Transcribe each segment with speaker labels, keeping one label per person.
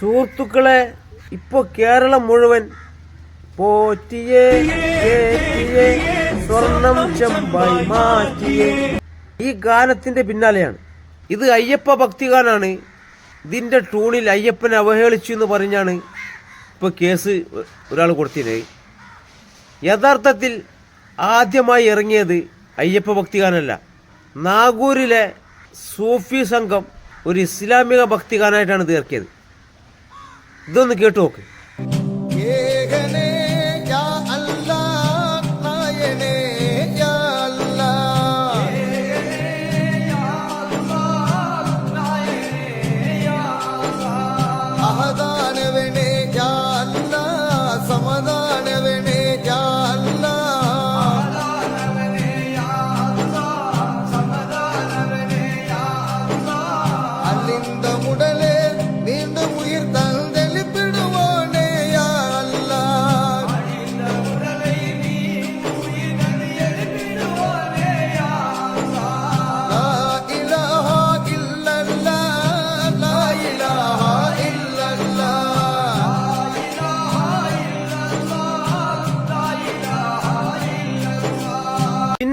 Speaker 1: സുഹൃത്തുക്കളെ ഇപ്പൊ കേരളം മുഴുവൻ ഈ ഗാനത്തിന്റെ പിന്നാലെയാണ്. ഇത് അയ്യപ്പ ഭക്തിഗാനാണ്. ഇതിന്റെ ടൂണിൽ അയ്യപ്പനെ അവഹേളിച്ചു എന്ന് പറഞ്ഞാണ് ഇപ്പൊ കേസ് ഒരാൾ കൊടുത്തിരുന്നത് യഥാർത്ഥത്തിൽ ആദ്യമായി ഇറങ്ങിയത് അയ്യപ്പ ഭക്തിഗാനല്ല. നാഗൂരിലെ സൂഫി സംഘം ഒരു ഇസ്ലാമിക ഭക്തിഗാനായിട്ടാണ് ഇത് ഇറക്കിയത് ഇതൊന്ന് കേട്ടു നോക്ക്.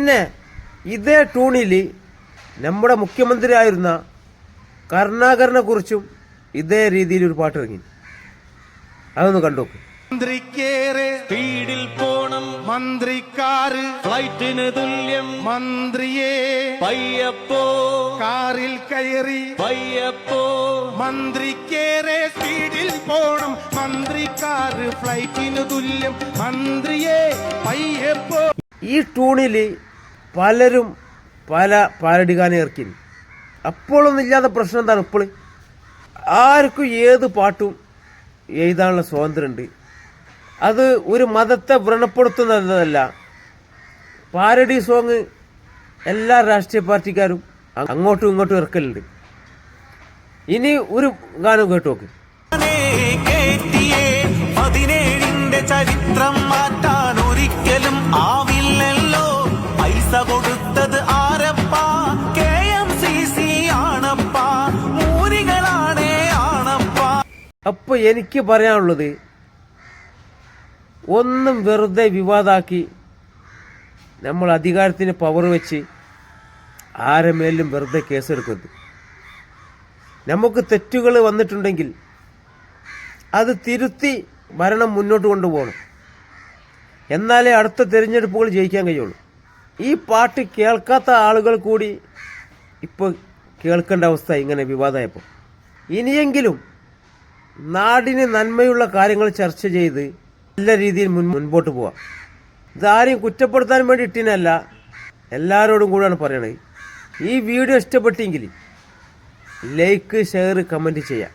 Speaker 1: പിന്നെ ഇതേ ടൂണിൽ നമ്മുടെ മുഖ്യമന്ത്രി ആയിരുന്ന കരുണാകരനെ കുറിച്ചും ഇതേ രീതിയിൽ ഒരു പാട്ട് ഇറങ്ങി. അതൊന്ന് കണ്ടു
Speaker 2: മന്ത്രിക്കേറെ
Speaker 3: സ്പീഡിൽ പോണം.
Speaker 2: മന്ത്രിക്കാറ്
Speaker 3: ഫ്ലൈറ്റിന് തുല്യം.
Speaker 2: മന്ത്രിയെ
Speaker 3: പയ്യപ്പോ
Speaker 2: കാറിൽ കയറി.
Speaker 3: പയ്യപ്പോ
Speaker 2: മന്ത്രിക്കേറെ സ്പീഡിൽ പോണം. മന്ത്രിക്കാറ് ഫ്ലൈറ്റിന് തുല്യം. മന്ത്രിയെ പയ്യപ്പോ.
Speaker 1: ഈ ടൂണിൽ പലരും പല പാരഡി ഗാനം ഇറക്കി. അപ്പോഴൊന്നും ഇല്ലാത്ത പ്രശ്നം എന്താണ് ഇപ്പോൾ? ആർക്കും ഏത് പാട്ടും എഴുതാനുള്ള സ്വാതന്ത്ര്യമുണ്ട്. അത് ഒരു മതത്തെ വ്രണപ്പെടുത്തുന്നതല്ല. പാരഡി സോങ് എല്ലാ രാഷ്ട്രീയ പാർട്ടിക്കാരും അങ്ങോട്ടും ഇങ്ങോട്ടും ഇറക്കലുണ്ട്. ഇനി ഒരു ഗാനം കേട്ടു നോക്ക്.
Speaker 3: ചരിത്രം
Speaker 1: അപ്പോൾ എനിക്ക് പറയാനുള്ളത് ഒന്നും വെറുതെ വിവാദാക്കി നമ്മൾ അധികാരത്തിന് പവർ വെച്ച് ആരെ മേലും വെറുതെ കേസെടുക്കരുത്. നമുക്ക് തെറ്റുകൾ വന്നിട്ടുണ്ടെങ്കിൽ അത് തിരുത്തി ഭരണം മുന്നോട്ട് കൊണ്ടുപോകണം. എന്നാലേ അടുത്ത തിരഞ്ഞെടുപ്പുകൾ ജയിക്കാൻ കഴിയുള്ളൂ. ഈ പാട്ട് കേൾക്കാത്ത ആളുകൾ കൂടി ഇപ്പോൾ കേൾക്കേണ്ട അവസ്ഥ ഇങ്ങനെ വിവാദമായപ്പോൾ ഇനിയെങ്കിലും നാടിന് നന്മയുള്ള കാര്യങ്ങൾ ചർച്ച ചെയ്ത് നല്ല രീതിയിൽ മുൻ മുൻപോട്ട് പോവാം. ഇതാരെയും കുറ്റപ്പെടുത്താൻ വേണ്ടി ഇട്ടിനല്ല എല്ലാവരോടും കൂടെയാണ് പറയണത്. ഈ വീഡിയോ ഇഷ്ടപ്പെട്ടെങ്കിൽ ലൈക്ക് ഷെയർ കമന്റ് ചെയ്യാം.